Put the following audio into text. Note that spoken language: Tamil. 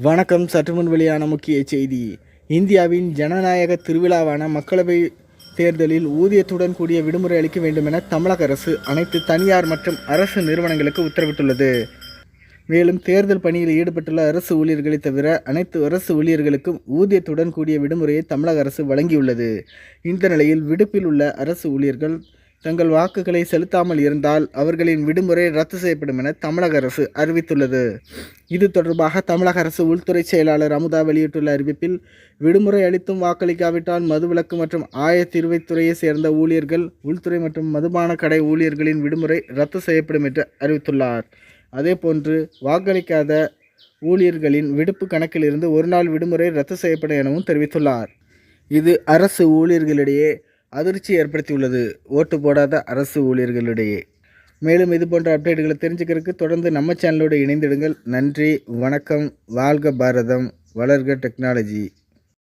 வணக்கம். சற்றுமுன் வெளியான முக்கிய செய்தி. இந்தியாவின் ஜனநாயக திருவிழாவான மக்களவை தேர்தலில் ஊதியத்துடன் கூடிய விடுமுறை அளிக்க வேண்டும் என தமிழக அரசு அனைத்து தனியார் மற்றும் அரசு நிறுவனங்களுக்கு உத்தரவிட்டுள்ளது. மேலும் தேர்தல் பணியில் ஈடுபட்டுள்ள அரசு ஊழியர்களை தவிர அனைத்து அரசு ஊழியர்களுக்கும் ஊதியத்துடன் கூடிய விடுமுறையை தமிழக அரசு வழங்கியுள்ளது. இந்த நிலையில் விடுப்பில் உள்ள அரசு ஊழியர்கள் தங்கள் வாக்குகளை செலுத்தாமல் இருந்தால் அவர்களின் விடுமுறை ரத்து செய்யப்படும் என தமிழக அரசு அறிவித்துள்ளது. இது தொடர்பாக தமிழக அரசு உள்துறை செயலாளர் அமுதா வெளியிட்டுள்ள அறிவிப்பில் விடுமுறை அளித்தும் வாக்களிக்காவிட்டால் மதுவிலக்கு மற்றும் ஆயத்தீர்வைத்துறையை சேர்ந்த ஊழியர்கள் உள்துறை மற்றும் மதுபான கடை ஊழியர்களின் விடுமுறை ரத்து செய்யப்படும் என்று அறிவித்துள்ளார். அதேபோன்று வாக்களிக்காத ஊழியர்களின் விடுப்பு கணக்கிலிருந்து ஒரு நாள் விடுமுறை ரத்து செய்யப்படும் எனவும் தெரிவித்துள்ளார். இது அரசு ஊழியர்களிடையே அதிர்ச்சி ஏற்படுத்தியுள்ளது. ஓட்டு போடாத அரசு ஊழியர்களிடையே. மேலும் இது போன்ற அப்டேட்டுகளை தெரிஞ்சுக்கிறதுக்கு தொடர்ந்து நம்ம சேனலோடு இணைந்திடுங்கள். நன்றி வணக்கம் வாழ்க பாரதம் வளர்க டெக்னாலஜி